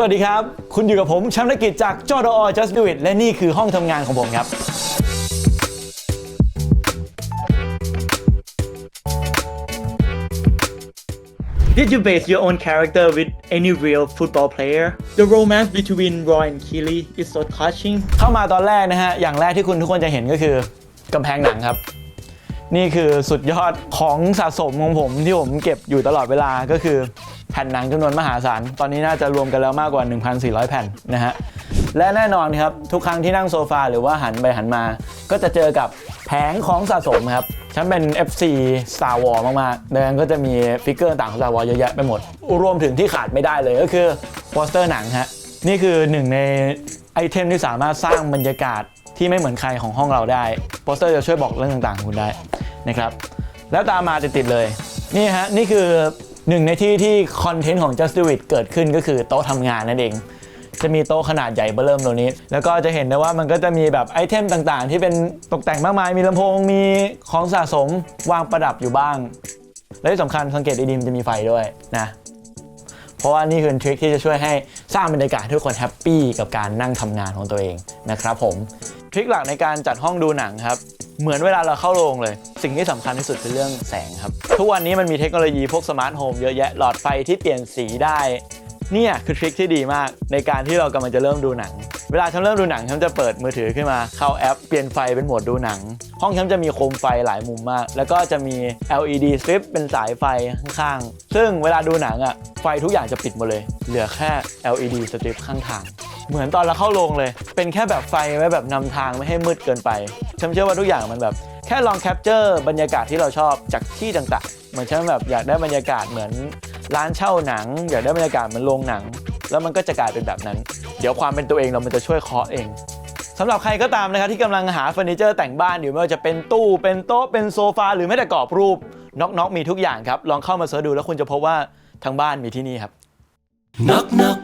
สวัสดีครับ คุณอยู่กับผมชัมนกิจจากจอดอ Just Do It และนี่คือห้องทำงานของผมครับ Did you base your own character with any real football player? The romance between Roy and Keely is so touching. เข้ามาตอนแรกนะฮะ อย่างแรกที่คุณทุกคนจะเห็นก็คือกำแพงหนังครับ นี่คือสุดยอดของสะสมของผมที่ผมเก็บอยู่ตลอดเวลาก็คือ แผ่นหนังจำนวนมหาศาล ตอนนี้น่าจะรวมกันแล้วมากกว่า 1,400 แผ่นนะฮะ และแน่นอนครับ ทุกครั้งที่นั่งโซฟาหรือว่าหันไปหันมา ก็จะเจอกับแผงของสะสมครับ ฉันเป็น FC Star Wars มากๆดังนั้นก็จะมีฟิกเกอร์ต่างของ Star Wars เยอะแยะไปหมด รวมถึงที่ขาดไม่ได้เลยก็คือโปสเตอร์หนังฮะ นี่คือหนึ่งในไอเทมที่สามารถสร้างบรรยากาศที่ไม่เหมือนใครของห้องเราได้ โปสเตอร์จะช่วยบอกเรื่องต่างๆของคุณได้นะครับ แล้วตามมาติดๆเลย นี่ฮะ นี่คือ หนึ่งในที่ที่คอนเทนต์ของ Just Do It เกิดขึ้นก็คือโต๊ะทำงานนั่นเอง จะมีโต๊ะขนาดใหญ่เบื้อเริ่มตัวนี้ แล้วก็จะเห็นได้ว่ามันก็จะมีแบบไอเทมต่างๆ ที่เป็นตกแต่งมากมาย มีลำโพง มีของสะสมวางประดับอยู่บ้าง และที่สำคัญสังเกตดีๆมันจะมีไฟด้วยนะ เพราะว่านี่คือทริคที่จะช่วยให้สร้างบรรยากาศทุกคนแฮปปี้กับการนั่งทำงานของตัวเองนะครับผม ทริคหลักในการจัดห้องดูหนังครับ เหมือนเวลาเราเข้าโรงเลย สิ่งที่สำคัญที่สุดคือเรื่องแสงครับ ทุกวันนี้มันมีเทคโนโลยีพวกสมาร์ทโฮมเยอะแยะหลอดไฟที่เปลี่ยนสีได้ เนี่ยคือทริคที่ดีมากในการที่เรากำลังจะเริ่มดูหนัง เวลาฉันเริ่มดูหนังฉันจะเปิดมือถือขึ้นมาเข้าแอปเปลี่ยนไฟเป็นโหมดดูหนัง ห้องฉันจะมีโคมไฟหลายมุมมาก แล้วก็จะมี LED strip เป็นสายไฟข้างๆซึ่งเวลาดูหนังอะไฟทุกอย่างจะปิดหมดเลย เหลือแค่ LED strip ข้างทาง เหมือนตอนเราเข้าโรงเลย เป็นแค่แบบไฟไว้แบบนำทางไม่ให้มืดเกินไปฉันเชื่อว่าทุกอย่างมันแบบ แค่ลองแคปเจอร์บรรยากาศที่เราชอบจากที่ต่างๆเหมือนฉันแบบอยากได้บรรยากาศเหมือนร้านเช่าหนัง อยากได้บรรยากาศเหมือนโรงหนัง แล้วมันก็จะกลายเป็นแบบนั้น เดี๋ยวความเป็นตัวเองเรามันจะช่วยเคาะเองสำหรับใครก็ตามนะครับที่กำลังหาเฟอร์นิเจอร์แต่งบ้านอยู่ไม่ว่าจะเป็นตู้เป็นโต๊ะเป็นโซฟาหรือแม้แต่กรอบรูปน็อกน็อกมีทุกอย่างครับ ลองเข้ามาเสิร์ชดูแล้วคุณจะพบว่าทั้งบ้านมีที่นี่ครับ Knock knock